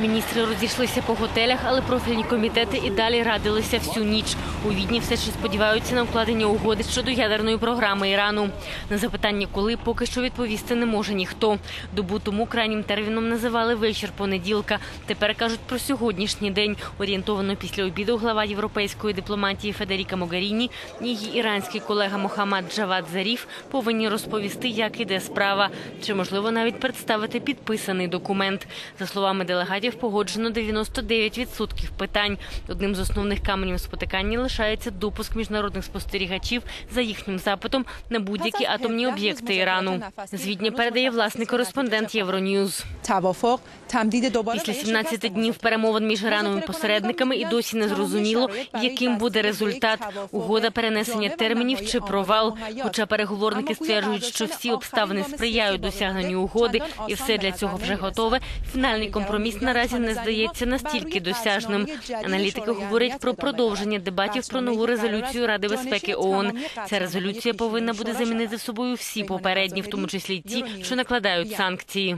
Міністри розійшлися по готелях, але профільні комітети і далі радилися всю ніч. У Відні все ще сподіваються на укладення угоди щодо ядерної програми Ірану. На запитання, коли поки що відповісти не може ніхто. Добу тому крайнім терміном називали вечір понеділка. Тепер кажуть про сьогоднішній день. Орієнтовано після обіду глава європейської дипломатії Федеріка Могаріні її іранський колега Мохаммад Джавад Заріф повинні розповісти, як іде справа, чи можливо навіть представити підписаний документ. За словами делегатів, складів погоджено 99% питань. Одним з основних каменів спотикання лишається допуск міжнародних спостерігачів за їхнім запитом на будь-які атомні об'єкти Ірану. Звідні передає власний кореспондент Євроньюз. Після 17 днів перемовин між Іраном і посередниками і досі не зрозуміло, яким буде результат. Угода перенесення термінів чи провал. Хоча переговорники стверджують, що всі обставини сприяють досягненню угоди, і все для цього вже готове. Фінальний компроміс на наразі не здається настільки досяжним. Аналітики говорять про продовження дебатів про нову резолюцію Ради безпеки ООН. Ця резолюція повинна буде замінити собою всі попередні, в тому числі ті, що накладають санкції.